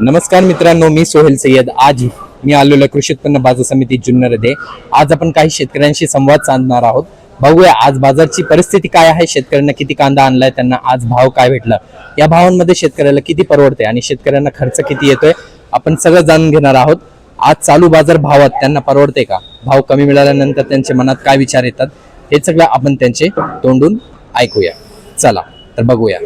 नमस्कार मित्रांनो मी सोहेल सय्यद. आज मी आलेलो कृषी उत्पन्न बाजार समिती जुन्नर येथे. आज आपण काही शेतकऱ्यांशी संवाद साधणार आहोत. बघूया आज बाजारची परिस्थिती काय आहे शेतकऱ्यांना किती कांदा आणलाय त्यांना आज भाव काय भेटला. या भावांमध्ये शेतकऱ्याला किती परवडते आणि शेतकऱ्यांना खर्च किती येतोय आपण सगळं जाणून घेणार आहोत. आज चालू बाजार भावात त्यांना परवडते का? भाव कमी मिळाल्यानंतर त्यांच्या मनात काय विचार येतात? हे सगळं आपण त्यांचे तोंडून ऐकूया. चला तर बघूया.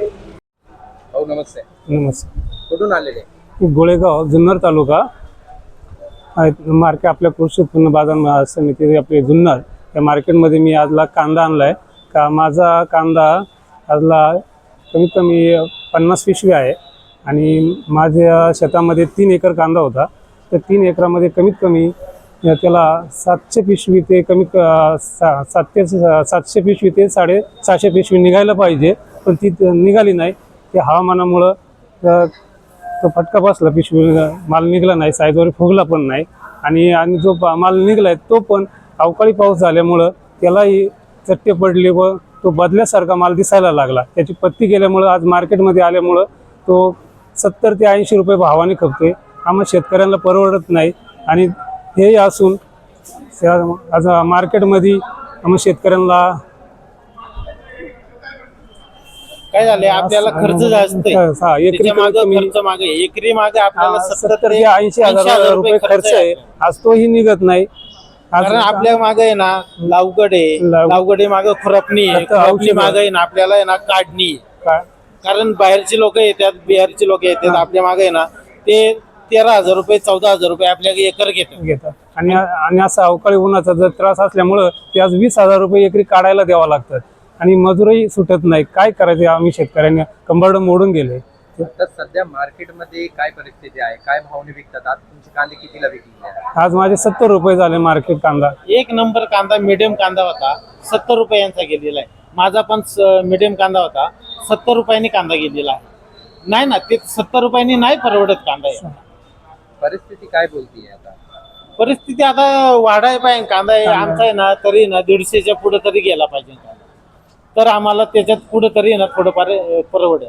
हो नमस्ते. नमस्कार कुठून आलेले? गोळेगाव जुन्नर तालुका मार्केट आपल्या कृषी उत्पन्न बाजार समिती आपले जुन्नर. या मार्केटमध्ये मी आजला कांदा आणलाय. का माझा कांदा आजला कमीत कमी पन्नास पिशवी आहे. आणि माझ्या शेतामध्ये तीन एकर कांदा होता. तर तीन एकरामध्ये कमीत कमी त्याला सातशे पिशवी ते कमीत सा सात सातशे सातशे पिशवी ते साडे सहाशे पिशवी निघायला पाहिजे. पण ती निघाली नाही. ते हवामानामुळं तो फटका बसला पिशवी माल निघाला नाही साईजवर फुगला पण नाही. आणि आणि जो पा- माल निघलाय तो पण अवकाळी पाऊस झाल्यामुळं त्यालाही चट्टे पडले व तो बदल्यासारखा माल दिसायला लागला. त्याची पत्ती गेल्यामुळं आज मार्केटमध्ये आल्यामुळं तो सत्तर ते ऐंशी रुपये भावाने खपते आम्हा शेतकऱ्यांना परवडत नाही. आणि हे असून आज मार्केटमध्ये आम्हाला शेतकऱ्यांना काय झालंय? आपल्याला खर्च जास्त आहे. हा, एकरी त्याच्या मागं कमीत कमी- खर्च मागे एकरी मागे आपल्याला सत्तर ते ऐंशी हजार रुपये खर्च आहे. आज तोही निघत नाही. आज कारण आपल्या मागे आहे ना लावगड आहे. लाव- लावगड मागे खुरपणी आहे. आता खुरपणी औषधं. मागे आहे ना आपल्याला आहे ना काढणी आहे. कारण बाहेरची लोक येतात बिहारची लोक येतात आपल्या मागे आहे ना ते तेरा हजार रुपये चौदा हजार रुपये आपल्या एकर घेतात. घेतात. आणि आणि असं अवकाळी उन्हाचा जर त्रास असल्यामुळं ते आज वीस हजार रुपये एकरी काढायला द्यावं लागतात. आणि मजुरही सुटत नाही. काय करायचे? आम्ही शेतकऱ्यांनी कंबरड मोडून गेले तर सध्या मार्केटमध्ये काय परिस्थिती आहे? काय भावने विकतात? आज तुमचे कांदे कितीला विकले? आज माझे सत्तर रुपये झाले मार्केट कांदा. एक नंबर कांदा मिडियम कांदा होता. सत्तर रुपयांचा गेलेला आहे. माझा पण मिडियम कांदा होता. सत्तर रुपयांनी कांदा गेलेला आहे. नाही ना ते सत्तर रुपयांनी नाही परवडत कांदा. परिस्थिती काय बोलतीये आता? परिस्थिती आता वाढाय पाहिजे. कांदा आहे. आमचा आहे ना तरी ना दीडशेच्या पुढे तरी गेला पाहिजे. कांदा. तर आम्हाला त्याच्यात पुढे तरी ना थोडंफार अं, परवडेल.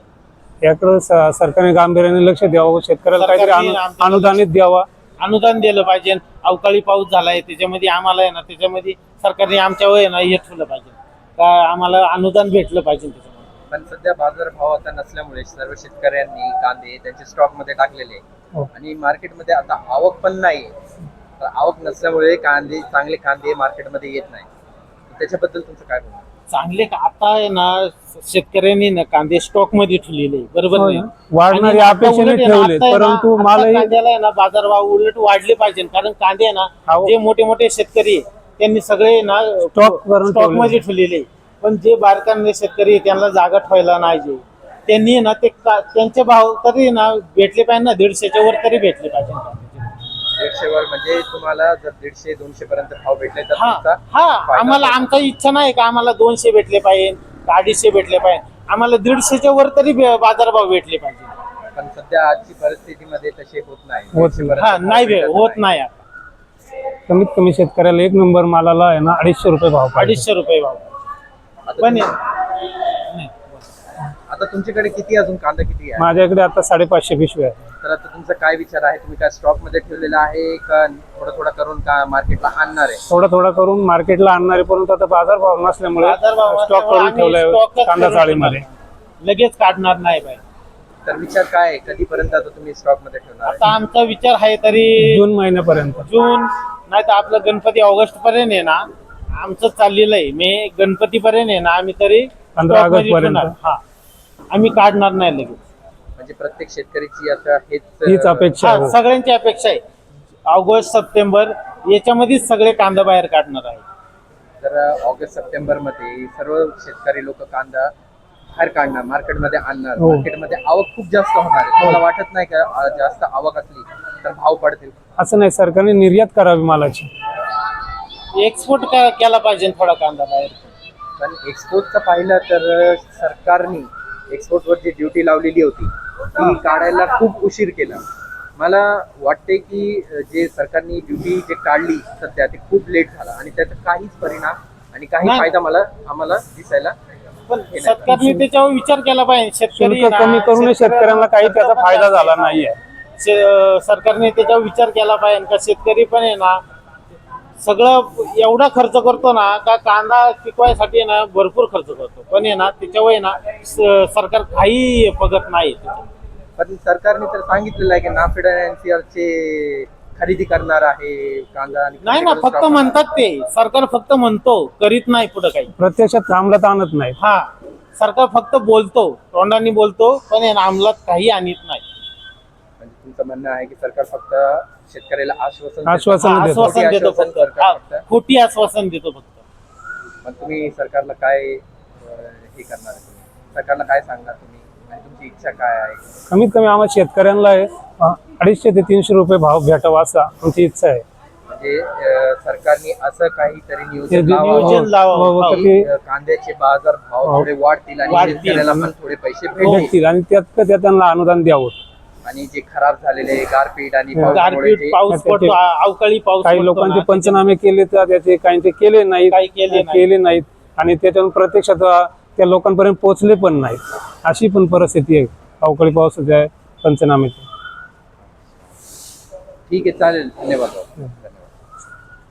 याकडं सरकारने गांभीर्याने लक्ष द्यावं शेतकऱ्याला काहीतरी सरकारने अनु- आमच्या- अनुदानित द्यावा. अनुदान दिलं पाहिजे. अवकाळी पाऊस झालाय त्याच्यामध्ये आम्हाला आहे ना त्याच्यामध्ये सरकारने आमच्यावर आहे ना हे ठेवलं पाहिजे. का आम्हाला अनुदान भेटलं पाहिजे त्याच्यामध्ये. पण सध्या बाजार भाव आता नसल्यामुळे सर्व शेतकऱ्यांनी कांदे त्यांचे स्टॉकमध्ये टाकलेले आहे. हो. आणि मार्केटमध्ये आता आवक पण नाही तर आवक नसल्यामुळे कांदे चांगले कांदे मार्केटमध्ये येत नाही. त्याच्याबद्दल तुमचं काय म्हणणं आहे? चांगले का- आता आहे ना शेतकऱ्यांनी ना कांदे स्टॉकमध्ये ठेवलेले बरोबर हो नाही. वाढणारे आणि आता अपेक्षेने उलट आहे ना, ठेवले आता आहे ना, परंतु आता मालही कांद्याला आहे ना बाजारभाव उलट वाढले पाहिजे कारण कांदे आहे ना अहो. जे मोठे मोठे शेतकरी आहे, त्यांनी सगळे ना स्टॉक ठेवले. मध्ये ठेवलेले आहे. पण जे बारकांनी शेतकरी आहे, त्यांना जागा ठेवायला नाही जे त्यांनी ना ते का- त्यांचे भाव तरी ना भेटले पाहिजे ना दीडशेच्या वर तरी भेटले पाहिजे दीडशे वर म्हणजे तुम्हाला जर दीडशे दोनशे पर्यंत भाव भेटले तर हा तुमचा हा फायदा आम्हाला. आमचा इच्छा नाही का आम्हाला दोनशे भेटले पाहिजे का अडीचशे भेटले पाहिजे आम्हाला दीडशेच्या वर तरी बे- बाजारभाव भेटले पाहिजे पण सध्या आजची परिस्थितीमध्ये तसे होत नाही होत नाही. पर्यंत हा भाव नाही भे- भेटत होत नाही आता. कमीत कमी शेतकऱ्याला एक नंबर मालाला आहे ना अडीचशे रुपये भाव पाहिजे. अडीचशे रुपये भाव आता पण. आता तुमच्याकडे किती अजून कांदा किती आहे? माझ्याकडे आता साडेपाचशे पिशवी आहे तर आता तुमचा काय विचार आहे? तुम्ही काय स्टॉकमध्ये ठेवलेला आहे का थोडं थोडं करून का मार्केटला आणणार आहे? थोडा थोडा करून मार्केटला आणणारे परंतु आता बाजार भाव नसल्यामुळे बाजारभाव स्टॉक करून आम्ही ठेवलाय कांदा करून चाळीमध्ये. लगेच काढणार नाही बाई. तर विचार काय आहे? कधीपर्यंत आता तुम्ही स्टॉकमध्ये ठेवणार आहे? आता आमचा विचार आहे तरी जून महिन्यापर्यंत. जून नाही तर आपलं गणपती ऑगस्ट पर्यंत आहे ना आमचं चाललेलं आहे. मे गणपती पर्यंत आहे ना आम्ही तरी पंधरा ऑगस्ट पर्यंत. हा. आम्ही काढणार नाही लगेच. म्हणजे प्रत्येक शेतकऱ्याची आता हेच हीच अपेक्षा हा, आहे. सगळ्यांची अपेक्षा आहे. ऑगस्ट सप्टेंबर याच्यामध्येच सगळे कांदा बाहेर काढणार आहे. तर ऑगस्ट सप्टेंबरमध्ये सर्व शेतकरी लोक कांदा बाहेर काढणार मार्केटमध्ये आणणार. हो. मार्केटमध्ये आवक खूप जास्त होणार आहे. तुम्हाला वाटत नाही का अं, जास्त आवक असली तर भाव पडतील? असं नाही सरकारने निर्यात करावी मालाची. एक्सपोर्ट केला पाहिजे थोडा कांदा बाहेर. पण एक्सपोर्टचं पाहिलं तर सरकारने एक्सपोर्टवर जी ड्युटी लावलेली होती. ती काढायला खूप उशीर केला. मला वाटते की जे सरकारने ड्युटी जे काढली सध्या ते खूप लेट झाला आणि त्याचा काहीच परिणाम आणि काही. फायदा मला आम्हाला दिसायला पण सरकारने त्याच्यावर विचार केला पाहिजे. शेतकरी कमी करून शेतकऱ्यांना काही त्याचा फायदा झाला नाहीये. सरकारने त्याच्यावर विचार केला पाहिजे का शेतकरी पण आहे ना सगळं एवढा खर्च करतो ना का कांदा पिकवायसाठी ना भरपूर खर्च करतो. पण आहे ना त्याच्यावर ना सरकार काही बघत नाही. पण सरकारने तर सांगितलेलं आहे की नाफेड चे खरेदी करणार आहे कांदा नाही ना फक्त म्हणतात ते. सरकार फक्त म्हणतो करीत नाही पुढे काही. प्रत्यक्षात अंमलात आणत नाही हा सरकार फक्त बोलतो तोंडाने बोलतो पण आहे ना अंमलात काही आणत नाही. तुमचं म्हणणं आहे की सरकार फक्त शेतकऱ्याला आश्वासन. आश्वासन देतो. आश्वासन देतो आश्वासन फक्त सरकार हा, फक्त. खोटी आश्वासन देतो फक्त मग तुम्ही सरकारला काय अं, हे करणार आहे तुम्ही सरकारला काय सांगणार तुम्ही आणि तुमची इच्छा काय आहे कमीत कमी आम्हाला शेतकऱ्यांना आहे, अ, अडीचशे ते तीनशे रुपये भाव भेटावा असा आमची इच्छा आहे म्हणजे अं, सरकारने असं काहीतरी ते नियोजन जे लावावं नियोजन लावावं. हो, हो, हो. ते की, अं, कांद्याचे बाजार भाव. थोडे वाढतील आणि वाढतील. शेतकऱ्याला पण थोडे पैसे भेटतील भेटतील आणि त्यात त्यात त्यांना अनुदान द्यावं आणि जे खराब झालेले गारपीट आणि पावसामुळे गारपीट जे- पाऊस पडतो आ- अवकाळी पाऊस काही पडतो लोकांचे ना, पंचनामे केले तर त्याचे काहींचे केले नाहीत काही केले नाही. केले नाहीत. आणि त्याच्यातून प्रत्यक्षात अ, त्या लोकांपर्यंत पोहोचले पण नाहीत. अशी पण परिस्थिती आहे अवकाळी पावसाच्या पंचनामेची ठीक आहे चालेल. धन्यवाद.